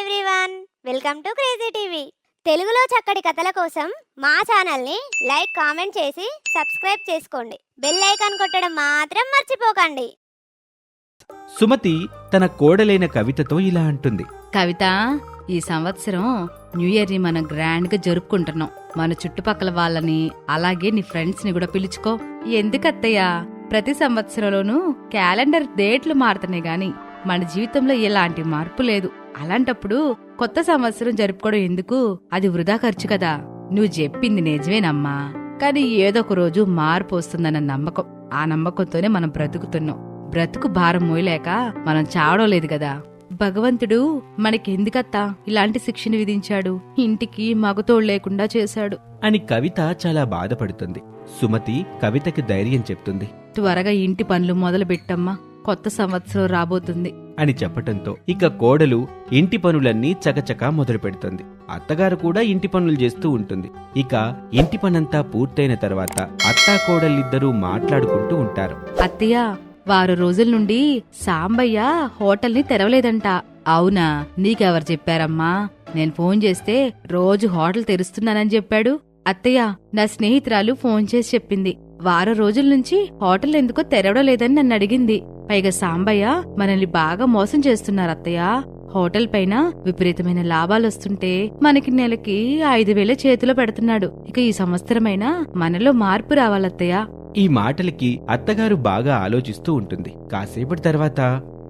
Everyone welcome to crazy TV తెలుగులో చక్కటి కథల కోసం మా ఛానల్ని లైక్ కామెంట్ చేసి సబ్స్క్రైబ్ చేసుకోండి. బెల్ ఐకాన్ కొట్టడం మాత్రం మర్చిపోకండి. సుమతి తన కోడలైన కవితతో ఇలా అంటుంది. కవిత ఈ సంవత్సరం న్యూ ఇయర్ని మనం గ్రాండ్గా జరుపుకుంటున్నాం. మన చుట్టుపక్కల వాళ్ళని అలాగే నీ ఫ్రెండ్స్ని కూడా పిలుచుకో. ఎందుకత్తయ్య? ప్రతి సంవత్సరంలోనూ క్యాలెండర్ డేట్లు మారుతున్నాయి గాని. మన జీవితంలో ఎలాంటి మార్పు లేదు. అలాంటప్పుడు కొత్త సంవత్సరం జరుపుకోవడం ఎందుకు? అది వృధా ఖర్చు కదా. నువ్వు చెప్పింది నిజమేనమ్మా. కానీ ఏదో ఒక రోజు మార్పు వస్తుందన్న నమ్మకం. ఆ నమ్మకంతోనే మనం బ్రతుకుతున్నాం. బ్రతుకు భారం మోయలేక మనం చావడం లేదు కదా. భగవంతుడు మనకెందుకత్తా ఇలాంటి శిక్షను విధించాడు. ఇంటికి మగతోడు లేకుండా చేశాడు. అని కవిత చాలా బాధపడుతుంది. సుమతి కవితకి ధైర్యం చెప్తుంది. త్వరగా ఇంటి పనులు మొదలు పెట్టమ్మా కొత్త సంవత్సరం రాబోతుంది. అని చెప్పటంతో ఇక కోడలు ఇంటి పనులన్నీ చకచకా మొదలు పెడుతుంది. అత్తగారు కూడా ఇంటి పనులు చేస్తూ ఉంటుంది. ఇక ఇంటి పనంతా పూర్తయిన తర్వాత అత్తా కోడలిద్దరూ మాట్లాడుకుంటూ ఉంటారు. అత్తయ్య వారు రోజుల నుండి సాంబయ్య హోటల్ని తెరవలేదంట. అవునా? నీకెవరు చెప్పారమ్మా? నేను ఫోన్ చేస్తే రోజు హోటల్ తెరుస్తున్నానని చెప్పాడు. అత్తయ్య నా స్నేహితురాలు ఫోన్ చేసి చెప్పింది. వారం రోజుల నుంచి హోటల్ ఎందుకో తెరవడం లేదని నన్ను అడిగింది. పైగా సాంబయ్య మనల్ని బాగా మోసం చేస్తున్నారు అత్తయ్య. హోటల్ పైన విపరీతమైన లాభాలు వస్తుంటే మనకి నెలకి ఐదు వేల చేతిలో పెడుతున్నాడు. ఇక ఈ సంవత్సరమైనా మనలో మార్పు రావాలత్తయ్య. ఈ మాటలకి అత్తగారు బాగా ఆలోచిస్తూ ఉంటుంది. కాసేపటి తర్వాత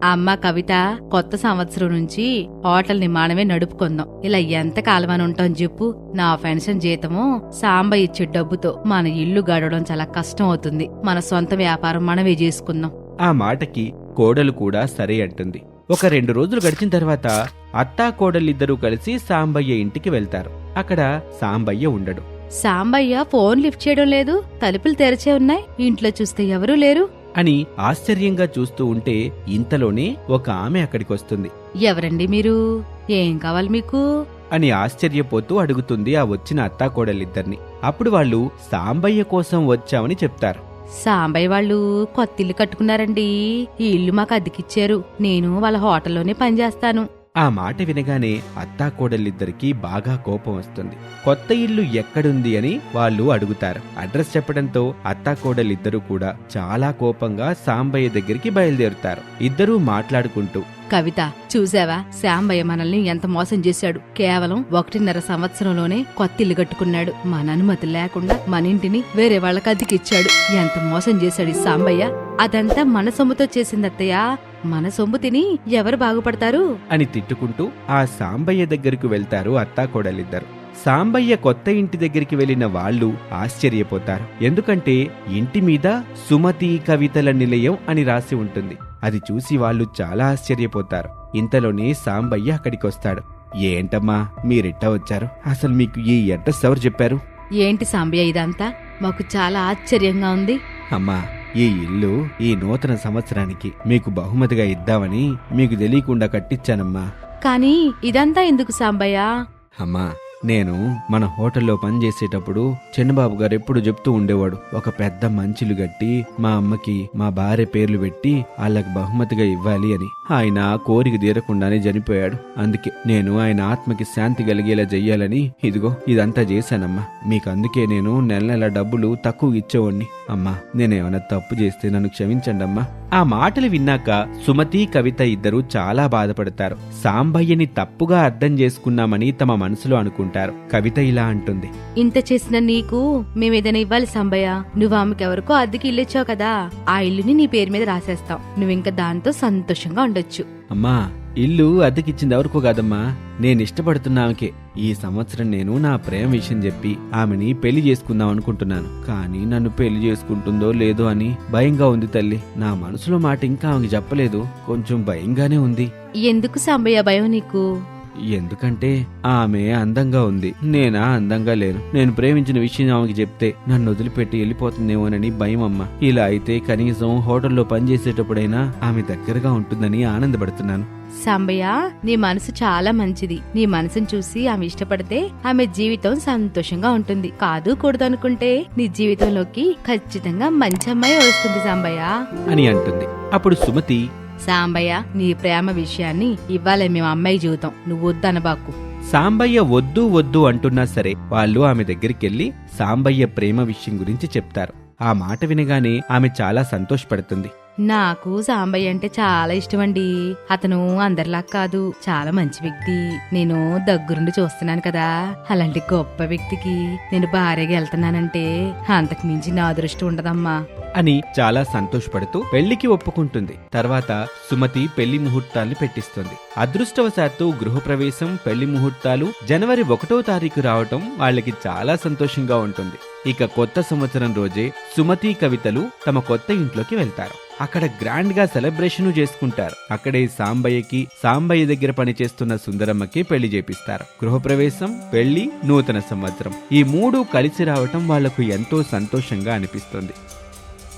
అమ్మ కవిత కొత్త సంవత్సరం నుంచి హోటల్ని మనమే నడుపుకుందాం. ఇలా ఎంత కాలమని ఉంటాం చెప్పు. నా పెన్షన్ జీతము సాంబ ఇచ్చే డబ్బుతో మన ఇల్లు గడవడం చాలా కష్టం అవుతుంది. మన సొంత వ్యాపారం మనమే చేసుకుందాం. ఆ మాటకి కోడలు కూడా సరే అంటుంది. ఒక రెండు రోజులు గడిచిన తర్వాత అత్తా కోడలిద్దరూ కలిసి సాంబయ్య ఇంటికి వెళ్తారు. అక్కడ సాంబయ్య ఉండడు. సాంబయ్య ఫోన్ లిఫ్ట్ చేయడం లేదు. తలుపులు తెరిచే ఉన్నాయి. ఇంట్లో చూస్తే ఎవరూ లేరు. అని ఆశ్చర్యంగా చూస్తూ ఉంటే ఇంతలోనే ఒక ఆమె అక్కడికొస్తుంది. ఎవరండి మీరు? ఏం కావాలి మీకు? అని ఆశ్చర్యపోతూ అడుగుతుంది ఆ వచ్చిన అత్తా కోడలిద్దరిని అప్పుడు వాళ్ళు సాంబయ్య కోసం వచ్చామని చెప్తారు. సాంబయ్య వాళ్ళు కొత్త ఇల్లు కట్టుకున్నారండి. ఈ ఇల్లు మాకు అద్దెకిచ్చారు. నేను వాళ్ళ హోటల్లోనే పనిచేస్తాను. ఆ మాట వినగానే అత్తాకోడలిద్దరికీ బాగా కోపం వస్తుంది. కొత్త ఇల్లు ఎక్కడుంది అని వాళ్ళు అడుగుతారు. అడ్రస్ చెప్పడంతో అత్తాకోడలిద్దరూ కూడా చాలా కోపంగా సాంబయ్య దగ్గరికి బయలుదేరుతారు. ఇద్దరూ మాట్లాడుకుంటూ కవిత చూసావా? శాంబయ్య మనల్ని ఎంత మోసం చేశాడు. కేవలం ఒకటిన్నర సంవత్సరంలోనే కొత్త ఇల్లు కట్టుకున్నాడు. మన అనుమతి లేకుండా మన ఇంటిని వేరే వాళ్ళకి అద్దెకిచ్చాడు ఎంత మోసం చేశాడు ఈ సాంబయ్య. అదంతా మన సొమ్ముతో చేసిందత్తయ్య. మన సొమ్ము తిని ఎవరు బాగుపడతారు? అని తిట్టుకుంటూ ఆ సాంబయ్య దగ్గరకు వెళ్తారు అత్తా కోడలిద్దరు. సాంబయ్య కొత్త ఇంటి దగ్గరికి వెళ్ళిన వాళ్ళు ఆశ్చర్యపోతారు. ఎందుకంటే ఇంటి మీద సుమతి కవితల నిలయం అని రాసి ఉంటుంది. అది చూసి వాళ్ళు చాలా ఆశ్చర్యపోతారు. ఇంతలోనే సాంబయ్య అక్కడికొస్తాడు. ఏంటమ్మా మీరిట్టా వచ్చారు? అసలు మీకు ఈ అడ్రస్ ఎవరు చెప్పారు? ఏంటి సాంబయ్య ఇదంతా? మాకు చాలా ఆశ్చర్యంగా ఉంది. అమ్మా ఈ ఇల్లు ఈ నూతన సంవత్సరానికి మీకు బహుమతిగా ఇద్దామని మీకు తెలియకుండా కట్టించానమ్మా. కానీ ఇదంతా ఎందుకు సాంబయ్య? అమ్మా నేను మన హోటల్లో పనిచేసేటప్పుడు చిన్నబాబు గారు ఎప్పుడు చెప్తూ ఉండేవాడు ఒక పెద్ద మంచులు గట్టి మా అమ్మకి మా భార్య పేర్లు పెట్టి వాళ్ళకి బహుమతిగా ఇవ్వాలి అని. ఆయన కోరిక తీరకుండానే చనిపోయాడు. అందుకే నేను ఆయన ఆత్మకి శాంతి కలిగేలా చెయ్యాలని ఇదిగో ఇదంతా చేశానమ్మా. మీకు అందుకే నేను నెల నెల డబ్బులు తక్కువ ఇచ్చేవాడిని అమ్మా నేనేమైనా తప్పు చేస్తే నన్ను క్షమించండి అమ్మా ఆ మాటలు విన్నాక సుమతి కవిత ఇద్దరు చాలా బాధపడతారు. సాంబయ్యని తప్పుగా అర్థం చేసుకున్నామని తమ మనసులో అనుకుంటారు. కవిత ఇలా అంటుంది. ఇంత చేసిన నీకు మేమేదైనా ఇవ్వాలి సాంబయ్య? నువ్వు ఆమెకి ఎవరికో అద్దెకి ఇల్లిచ్చావు కదా? ఆ ఇల్లుని నీ పేరు మీద రాసేస్తాం నువ్వింక దాంతో సంతోషంగా ఉండొచ్చు. అమ్మా ఇల్లు అద్దెకిచ్చింది ఎవరికో కాదమ్మా. నేను ఇష్టపడుతున్న ఆమెకే. ఈ సంవత్సరం నేను నా ప్రేమ విషయం చెప్పి ఆమెని పెళ్ళి చేసుకుందాం అనుకుంటున్నాను. కానీ నన్ను పెళ్ళి చేసుకుంటుందో లేదో అని భయంగా ఉంది తల్లి. నా మనసులో మాట ఇంకా ఆమెకి చెప్పలేదు. కొంచెం భయంగానే ఉంది. ఎందుకు సాంబయ్య భయం నీకు? ఎందుకంటే ఆమె అందంగా ఉంది. నేనా అందంగా లేను. నేను ప్రేమించిన విషయం ఆమెకి చెప్తే నన్ను వదిలిపెట్టి వెళ్ళిపోతుందేమోనని భయం అమ్మ. ఇలా అయితే కనీసం హోటల్లో పనిచేసేటప్పుడైనా ఆమె దగ్గరగా ఉంటుందని ఆనందపడుతున్నాను. సాంబయ్య నీ మనసు చాలా మంచిది. నీ మనసును చూసి ఆమె ఇష్టపడితే ఆమె జీవితం సంతోషంగా ఉంటుంది. కాదు కూడదు అనుకుంటే నీ జీవితంలోకి ఖచ్చితంగా మంచి అమ్మాయి వస్తుంది సాంబయ్య. అని అంటుంది. అప్పుడు సుమతి సాంబయ్య నీ ప్రేమ విషయాన్ని ఇవ్వాలే మేము అమ్మాయి జీవితం. నువ్వు వద్దనబాకు సాంబయ్య వద్దు వద్దు అంటున్నా సరే వాళ్ళు ఆమె దగ్గరికెళ్ళి సాంబయ్య ప్రేమ విషయం గురించి చెప్తారు. ఆ మాట వినగానే ఆమె చాలా సంతోషపడుతుంది. నాకు సాంబయ్య అంటే చాలా ఇష్టమండి. అతను అందరిలా కాదు చాలా మంచి వ్యక్తి. నేను దగ్గరుండి చూస్తున్నాను కదా. అలాంటి గొప్ప వ్యక్తికి నేను భార్యగా వెళ్తున్నానంటే అంతకు మించి నా అదృష్టం ఉండదమ్మా. అని చాలా సంతోషపడుతూ పెళ్ళికి ఒప్పుకుంటుంది. తర్వాత సుమతి పెళ్ళి ముహూర్తాల్ని పెట్టిస్తుంది. అదృష్టవశాత్తు గృహప్రవేశం పెళ్ళి ముహూర్తాలు జనవరి ఒకటో తారీఖు రావటం వాళ్ళకి చాలా సంతోషంగా ఉంటుంది. ఇక కొత్త సంవత్సరం రోజే సుమతి కవితలు తమ కొత్త ఇంట్లోకి వెళ్తారు. అక్కడ గ్రాండ్గా సెలబ్రేషన్ చేసుకుంటారు. అక్కడే సాంబయ్యకి సాంబయ్య దగ్గర పనిచేస్తున్న సుందరమ్మకి పెళ్ళి చేపిస్తారు. గృహప్రవేశం పెళ్ళి నూతన సంవత్సరం ఈ మూడు కలిసి రావటం వాళ్ళకు ఎంతో సంతోషంగా అనిపిస్తుంది.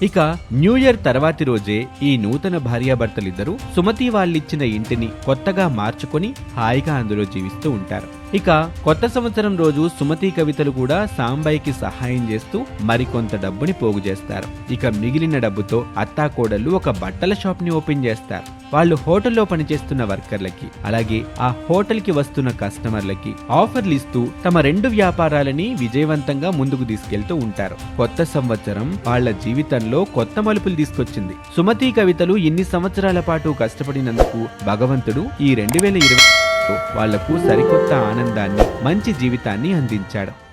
ఇక న్యూ ఇయర్ తర్వాతి రోజే ఈ నూతన భార్యాభర్తలిద్దరూ సుమతి వాళ్ళిచ్చిన ఇంటిని కొత్తగా మార్చుకొని హాయిగా అందులో జీవిస్తూ ఉంటారు. ఇక కొత్త సంవత్సరం రోజు సుమతి కవితలు కూడా సాంబాయికి సహాయం చేస్తూ మరికొంత డబ్బుని పోగు చేస్తారు. ఇక మిగిలిన డబ్బుతో అత్తాకోడళ్ళు ఒక బట్టల షాప్ని ఓపెన్ చేస్తారు. వాళ్ళు హోటల్లో పనిచేస్తున్న వర్కర్లకి అలాగే ఆ హోటల్కి వస్తున్న కస్టమర్లకి ఆఫర్లు ఇస్తూ తమ రెండు వ్యాపారాలని విజయవంతంగా ముందుకు తీసుకెళ్తూ ఉంటారు. కొత్త సంవత్సరం వాళ్ళ జీవితంలో కొత్త మలుపులు తీసుకొచ్చింది. సుమతి కవితలు ఇన్ని సంవత్సరాల పాటు కష్టపడినందుకు భగవంతుడు ఈ రెండు వేల ఇరవై వాళ్ళకు సరికొత్త ఆనందాన్ని మంచి జీవితాన్ని అందించాడు.